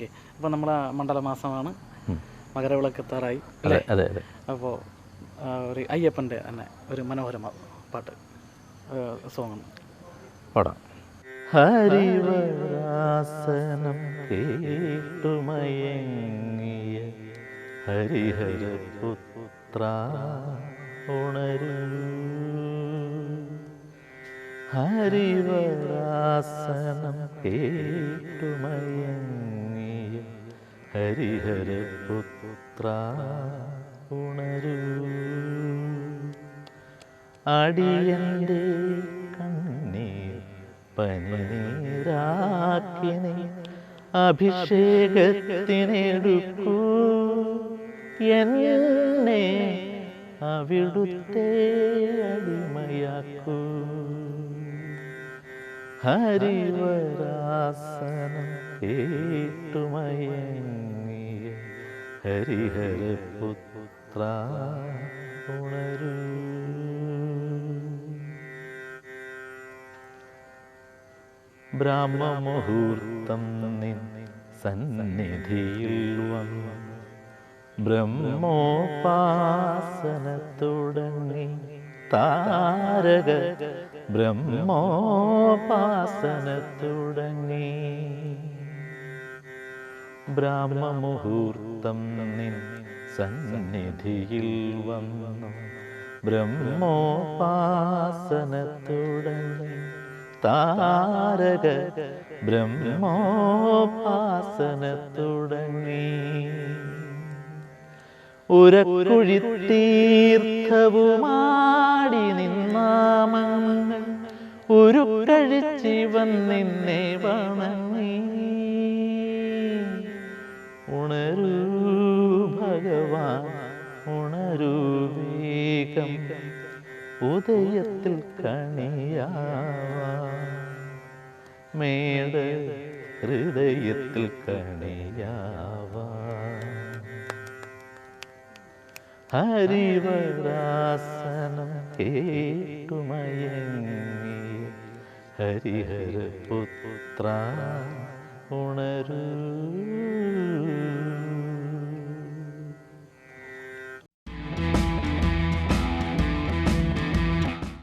Okay. അപ്പോൾ നമ്മളെ മണ്ഡലമാസമാണ്. മാസമാണ് മകരവിളക്ക് എത്താറായി അതെ അതെ. അതെ അപ്പോൾ ഒരു അയ്യപ്പന്റെ തന്നെ ഒരു മനോഹരമ പാട്ട് സോങ്ങാണ് പാടാം. ഹരിവരാസനം കേട്ടുമയങ്ങിയ ഹരിഹരപുത്ര ഉണരൂ. ഹരിവരാസനം കേട്ടുമയങ്ങിയ ഹരിഹരപുത്ര ഉണരൂ. അടിയന്റെ കണ്ണീർ പനീരാക്കിനെ അഭിഷേകത്തിനെടുക്കൂ. എന്നെ അവിടുത്തെ അടിമയാക്കൂ. ഹരിവരാസനം കേട്ടുമയങ്ങിയ ഹരിഹരപുത്ര ഉണരൂ. ബ്രഹ്മമുഹൂർത്തം നിൻ സന്നിധിയിൽ വന്നു. ബ്രഹ്മോപാസന തുടങ്ങി താരക ബ്രഹ്മോപാസന തുടങ്ങി ബ്രഹ്മമുഹൂർത്തം നിൻ സന്നിധിയിൽ വന്നു. ബ്രഹ്മോപാസന തുടങ്ങി താരക ബ്രഹ്മോപാസന തുടങ്ങി ഉരക്കുഴി തീർത്ഥവുമാടി നിന്നാമങ്ങൾ ഉരുക്കഴിച്ചിവൻ നിന്നെ വണങ്ങി ഉണരൂ ഭഗവാൻ ഉണരൂ വേഗം. ഉദയത്തിൽ കണിയാവാ. മേട ഹൃദയത്തിൽ കണിയാവാ. ഹരിവരാസനം കേട്ടുമയങ്ങി ഹരിഹരപുത്ര ഉണരൂ